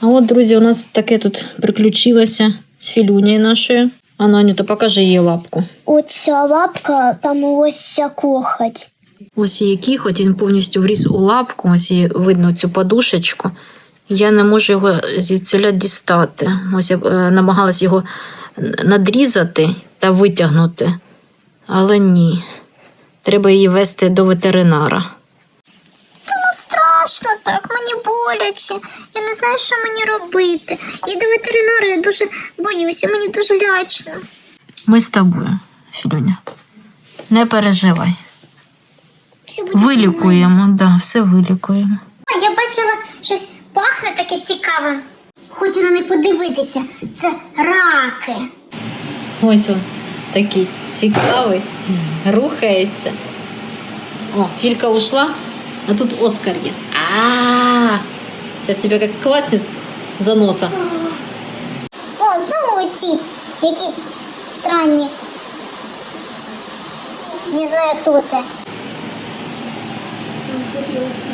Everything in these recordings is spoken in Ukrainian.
А от, друзі, у нас таке тут приключилося з філюнею нашою. А ну, Анюта, покажи її лапку. Оця лапка, там ось ця кохоть. Ось її кіхоть, він повністю вріс у лапку, ось її видно цю подушечку. Я не можу його звідсіля дістати. Ось я е, намагалась його надрізати та витягнути, але ні. Треба її вести до ветеринара. Страшно так, мені боляче. Я не знаю, що мені робити. І до ветеринара я дуже боюся, мені дуже лячно. Ми з тобою, Філюня. Не переживай. Все буде. Вилікуємо, да, все вилікуємо. А я бачила щось пахне таке цікаве. Хочу на них подивитися. Це раки. Ось він такий цікавий, рухається. О, Філька ушла, а тут Оскар є. А, зараз тебе як клацнет за носа. О, знову ці якісь странні. Не знаю, хто це.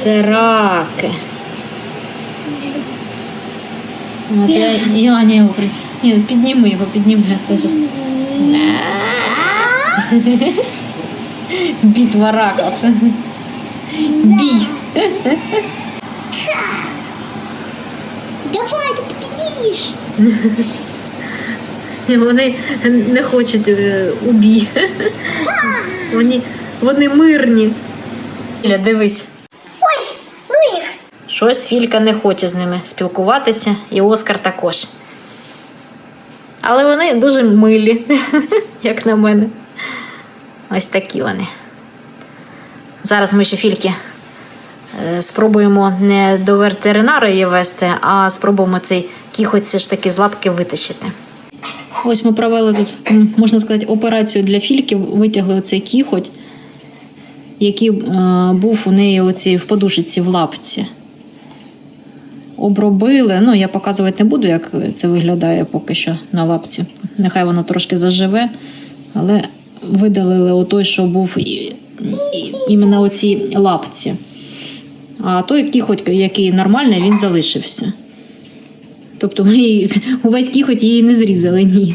Це раки. От я, і Аня його при... Ні, підніми його, підніми. я теж. Битва раків. Бій. Давай, ти побідіш. Вони не хочуть е, у бій. Вони, вони мирні. Філя, дивись. Ой, ну їх. Щось Філька не хоче з ними спілкуватися, і Оскар також. Але вони дуже милі, як на мене. Ось такі вони. Зараз ми ще Фільки спробуємо не до ветеринара її вести, а спробуємо цей кіхоть все ж таки з лапки витащити. Ось ми провели тут, можна сказати, операцію для Фільки, витягли оцей кіхоть, який е, був у неї оці в подушиці в лапці. Обробили. Ну, я показувати не буду, як це виглядає поки що на лапці. Нехай воно трошки заживе, але видалили отой, що був і, і, іменно оці лапці. А той кіхоть, який нормальний, він залишився. Тобто ми увесь кіхоть її не зрізали, ні.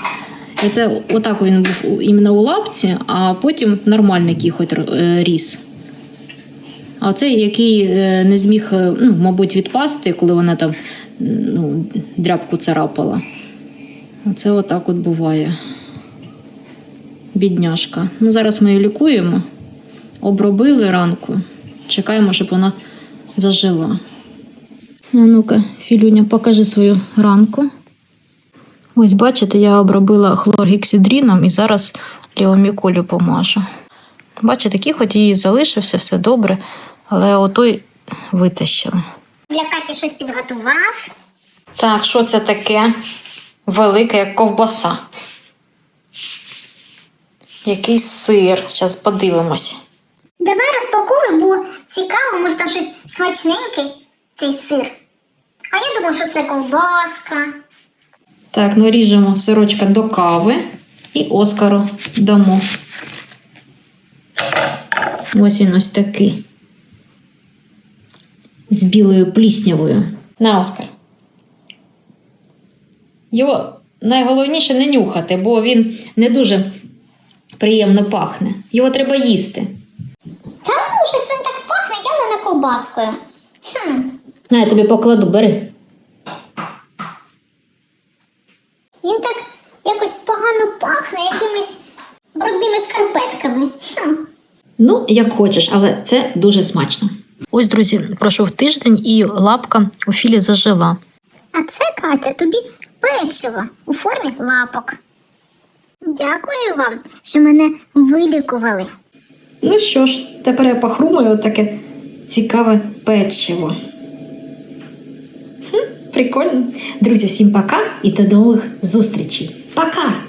І Це отак він був іменно у лапці, а потім нормальний кіхоть е, ріс. А оцей, який е, не зміг, е, ну, мабуть, відпасти, коли вона там ну, дряпку царапала. Оце отак от буває. Бідняшка. Ну, зараз ми її лікуємо, обробили ранку. Чекаємо, щоб вона зажила. А ну-ка, Філюня, покажи свою ранку. Ось, бачите, я обробила хлоргексидріном і зараз ліоміколю помажу. Бачите, кіхоть її залишився, все добре, але отой витащили. Для Каті щось підготував. Так, що це таке? Велике, як ковбаса. Якийсь сир. Зараз подивимось. Цікаво, може там щось смачненьке, цей сир. А я думав, що це колбаска. Так, ну ріжемо сирочка до кави і Оскару дамо. Ось він ось такий. З білою пліснявою. На, Оскар. Його найголовніше не нюхати, бо він не дуже приємно пахне. Його треба їсти. Та ну, щось він так пахне, явно не колбаскою. Хм, На, я тобі покладу, бери. він так якось погано пахне якимись брудними шкарпетками. Хм. Ну, як хочеш, але це дуже смачно. Ось, друзі, пройшов тиждень і лапка у філі зажила. А це, Катя, тобі печиво у формі лапок. Дякую вам, що мене вилікували. Ну що ж, тепер я похрумаю таке цікаве печиво. Хм, прикольно. Друзі, всім пока і до нових зустрічей. Пока!